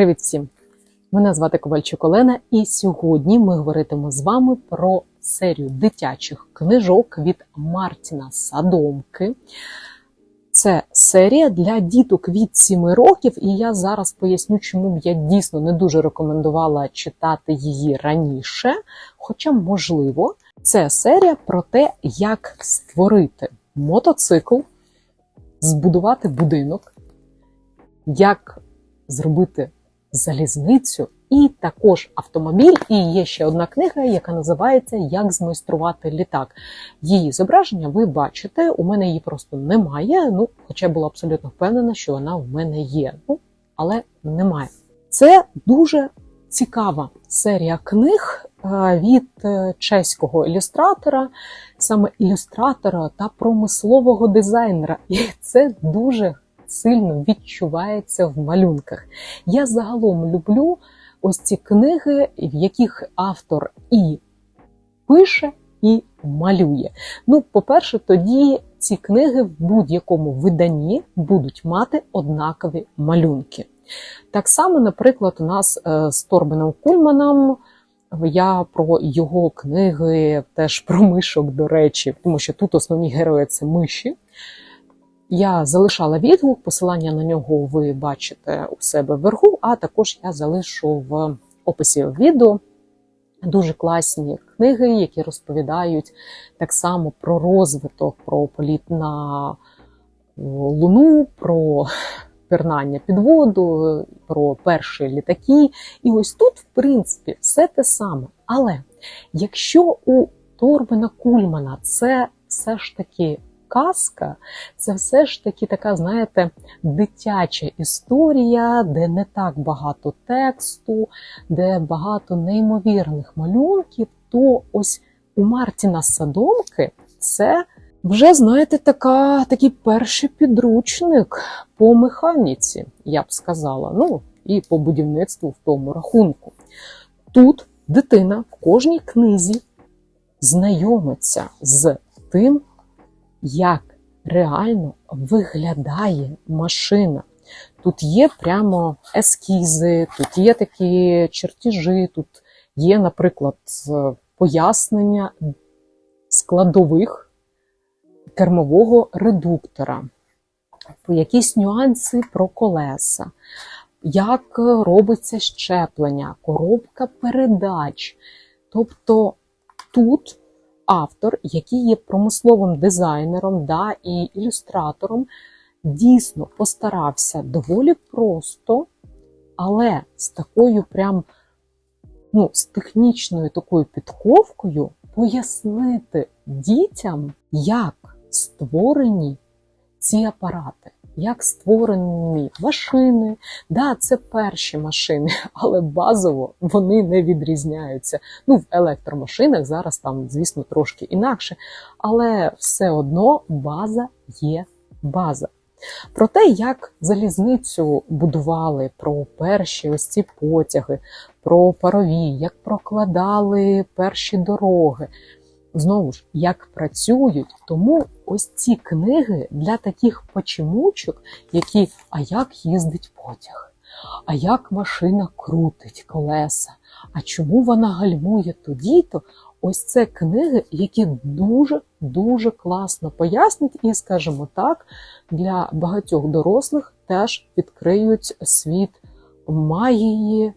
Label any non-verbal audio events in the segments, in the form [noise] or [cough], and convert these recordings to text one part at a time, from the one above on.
Привіт всім! Мене звати Ковальчук Олена, і сьогодні ми говоритимо з вами про серію дитячих книжок від Мартіна Садомки. Це серія для діток від 7 років, і я зараз поясню, чому б я дійсно не дуже рекомендувала читати її раніше. Хоча, можливо, це серія про те, як створити мотоцикл, збудувати будинок, як зробити залізницю і також автомобіль. І є ще одна книга, яка називається Як змайструвати літак. Її зображення ви бачите. У мене її просто немає. Ну, хоча я була абсолютно впевнена, що вона в мене є. Ну, але немає. Це дуже цікава серія книг е, від е, чеського ілюстратора, саме ілюстратора та промислового дизайнера. І це дуже сильно відчувається в малюнках. Я загалом люблю ось ці книги, в яких автор і пише, і малює. Ну, по-перше, тоді ці книги в будь-якому виданні будуть мати однакові малюнки. Так само, наприклад, у нас е, з Торбеном Кульманом. Я про його книги, теж [laughs] про мишок, до речі, тому що тут основні герої це миші. Я залишала відгук, посилання на нього ви бачите у себе вверху, а також я залишу в описі відео дуже класні книги, які розповідають так само про розвиток, про політ на Луну, про пірнання під воду, про перші літаки. І ось тут, в принципі, все те саме. Але якщо у Торбена Кульмана це все ж таки казка, це все ж таки така, знаєте, дитяча історія, де не так багато тексту, де багато неймовірних малюнків, то ось у Мартіна Садомки це вже, знаєте, така, такий перший підручник по механіці, я б сказала, ну і по будівництву в тому рахунку. Тут дитина в кожній книзі знайомиться з тим, як реально виглядає машина. Тут є прямо ескізи, тут є такі чертежі, тут є, наприклад, пояснення складових кермового редуктора, якісь нюанси про колеса, як робиться щеплення, коробка передач. Тобто тут автор, який є промисловим дизайнером да, і ілюстратором, дійсно постарався доволі просто, але з такою прям ну, з технічною такою підковкою пояснити дітям, як створені ці апарати. Як створені машини, да, це перші машини, [laughs] але базово вони не відрізняються. Ну, в електромашинах зараз там, звісно, трошки інакше, але все одно база є база. Про те, як залізницю будували, про перші ось ці потяги, про парові, як прокладали перші дороги. Знову ж, як працюють, тому ось ці книги для таких почемучок, які а як їздить потяг, а як машина крутить колеса, а чому вона гальмує тоді-то? Ось це книги, які дуже-дуже класно пояснять, і, скажімо так, для багатьох дорослих теж відкриють світ магії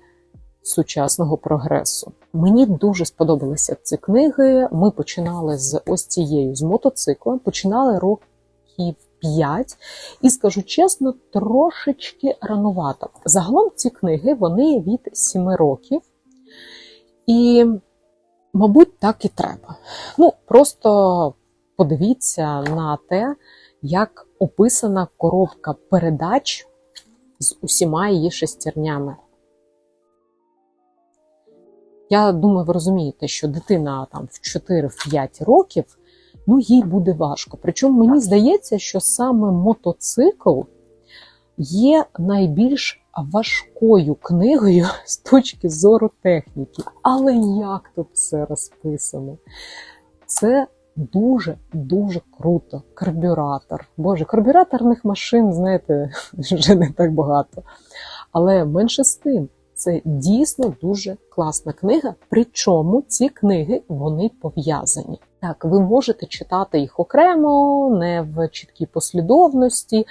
сучасного прогресу. Мені дуже сподобалися ці книги. Ми починали з ось цією з мотоциклом, починали років 5. І скажу чесно, трошечки ранувато. Загалом ці книги вони від 7 років. І, мабуть, так і треба. Ну, просто подивіться на те, як описана коробка передач з усіма її шестернями. Я думаю, ви розумієте, що дитина там в 4-5 років, ну їй буде важко. Причому мені здається, що саме мотоцикл є найбільш важкою книгою [laughs] з точки зору техніки. Але як тут все розписано? Це дуже-дуже круто. Карбюратор. Боже, карбюраторних машин, знаєте, [laughs] вже не так багато. Але менше з тим, це дійсно дуже класна книга. Причому ці книги вони пов'язані. Так, ви можете читати їх окремо, не в чіткій послідовності,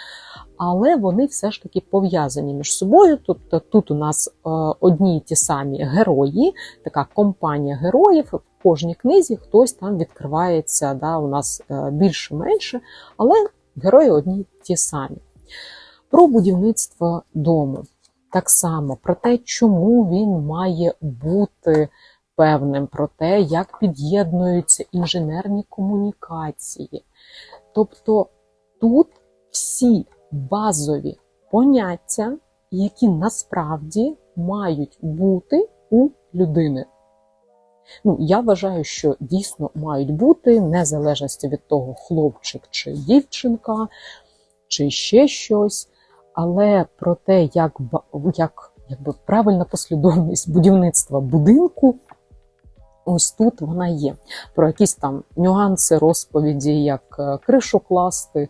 але вони все ж таки пов'язані між собою. Тобто тут у нас е, одні й ті самі герої, така компанія героїв. В кожній книзі хтось там відкривається, да, у нас е, більше-менше, але герої одні й ті самі. Про будівництво дому. Так само про те, чому він має бути певним, про те, як під'єднуються інженерні комунікації. Тобто тут всі базові поняття, які насправді мають бути у людини. Ну, я вважаю, що дійсно мають бути, незалежності від того, хлопчик чи дівчинка, чи ще щось. Але про те, як, як якби, правильна послідовність будівництва будинку, ось тут вона є. Про якісь там нюанси розповіді, як е, кришу класти,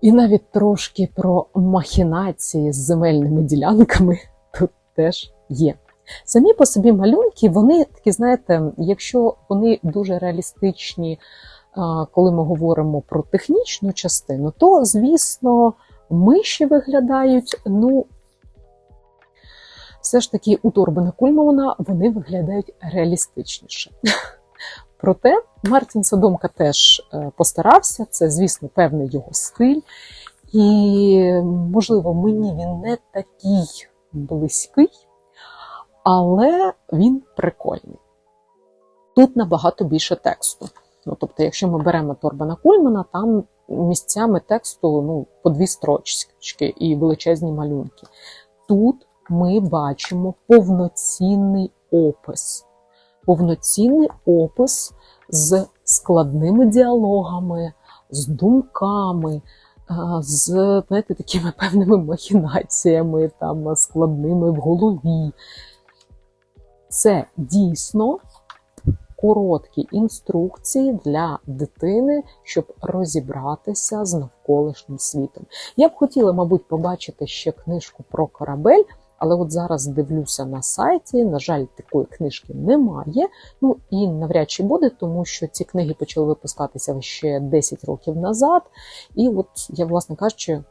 і навіть трошки про махінації з земельними ділянками [laughs] тут теж є. Самі по собі малюнки, вони такі, знаєте, якщо вони дуже реалістичні, коли ми говоримо про технічну частину, то, звісно, миші виглядають, ну, все ж таки у Торбана Кульмана вони виглядають реалістичніше. [laughs] Проте Мартін Содомка теж е, постарався, це, звісно, певний його стиль. І, можливо, мені він не такий близький, але він прикольний. Тут набагато більше тексту. Ну, тобто, якщо ми беремо Торбана Кульмана, там місцями тексту ну, по дві строчки і величезні малюнки. Тут ми бачимо повноцінний опис. Повноцінний опис з складними діалогами, з думками, з знаєте, такими певними махінаціями, там, складними в голові. Це дійсно короткі інструкції для дитини, щоб розібратися з навколишнім світом. Я б хотіла, мабуть, побачити ще книжку про корабель, але от зараз дивлюся на сайті. На жаль, такої книжки немає. Ну і навряд чи буде, тому що ці книги почали випускатися ще 10 років назад. І от я, власне кажучи,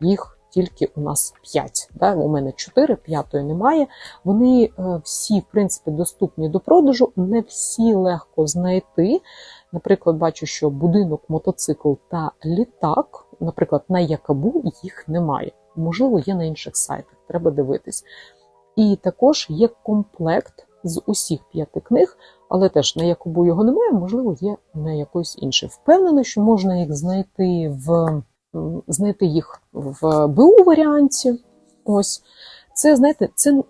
їх тільки у нас 5. Да? У мене 4, п'ятої немає. Вони е, всі, в принципі, доступні до продажу, не всі легко знайти. Наприклад, бачу, що будинок, мотоцикл та літак, наприклад, на Якабу їх немає. Можливо, є на інших сайтах, треба дивитись. І також є комплект з усіх п'яти книг, але теж на Якобу його немає, можливо, є на якоїсь іншій. Впевнена, що можна їх знайти в знайти їх в БУ варіанті. Ось це, знаєте, це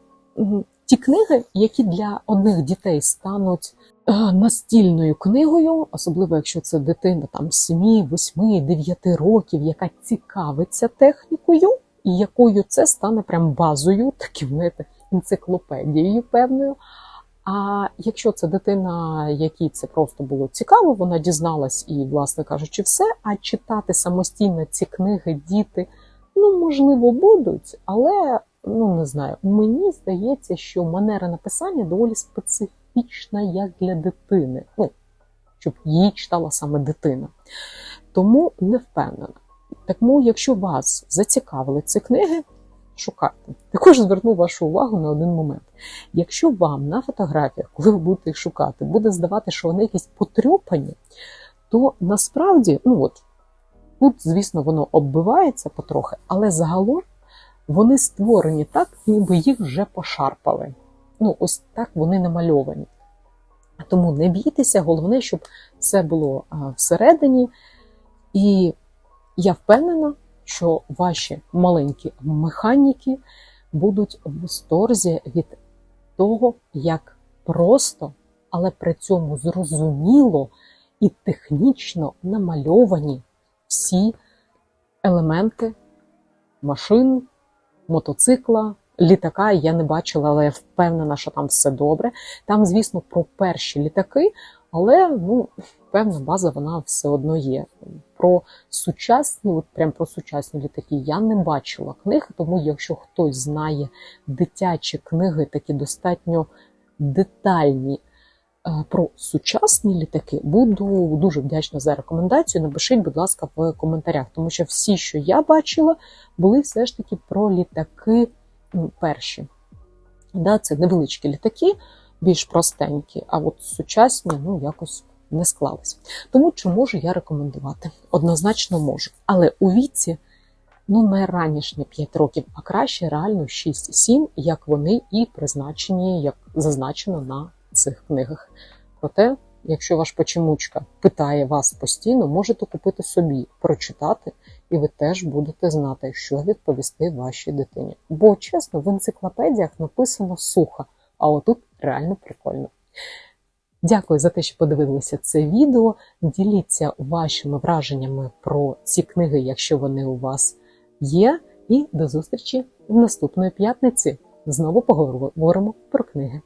ті книги, які для одних дітей стануть е, настільною книгою, особливо якщо це дитина там 7, 8, 9 років, яка цікавиться технікою, і якою це стане прям базою, [laughs] таким знаєте, енциклопедією певною. А якщо це дитина, якій це просто було цікаво, вона дізналась і, власне кажучи, все. А читати самостійно ці книги діти, ну можливо, будуть, але ну не знаю. Мені здається, що манера написання доволі специфічна як для дитини. Ну, щоб її читала саме дитина. Тому не впевнена. Тому, якщо вас зацікавили ці книги, шукайте. Також зверну вашу увагу на один момент. Якщо вам на фотографіях, коли ви будете їх шукати, буде здавати, що вони якісь потрьопані, то насправді, ну от, тут, звісно, воно оббивається потрохи, але загалом вони створені так, ніби їх вже пошарпали. Ну, ось так вони намальовані. Тому не бійтеся, головне, щоб все було всередині. І я впевнена, що ваші маленькі механіки будуть в восторзі від того, як просто, але при цьому зрозуміло і технічно намальовані всі елементи машин, мотоцикла, літака. Я не бачила, але я впевнена, що там все добре. Там, звісно, про перші літаки, але ну, певна база вона все одно є. про сучасні, от прям про сучасні літаки, я не бачила книг, тому якщо хтось знає дитячі книги, такі достатньо детальні е, про сучасні літаки, буду дуже вдячна за рекомендацію. Напишіть, будь ласка, в коментарях, тому що всі, що я бачила, були все ж таки про літаки ну, перші. Да, це невеличкі літаки, більш простенькі, а от сучасні ну, якось не склались. Тому чи можу я рекомендувати? Однозначно можу. Але у віці ну, не раніше 5 років, а краще реально 6-7, як вони і призначені, як зазначено на цих книгах. Проте, якщо ваш почемучка питає вас постійно, можете купити собі, прочитати, і ви теж будете знати, що відповісти вашій дитині. Бо, чесно, в енциклопедіях написано сухо, а отут реально прикольно. Дякую за те, що подивилися це відео. Діліться вашими враженнями про ці книги, якщо вони у вас є. І до зустрічі в наступної п'ятниці. Знову поговоримо про книги.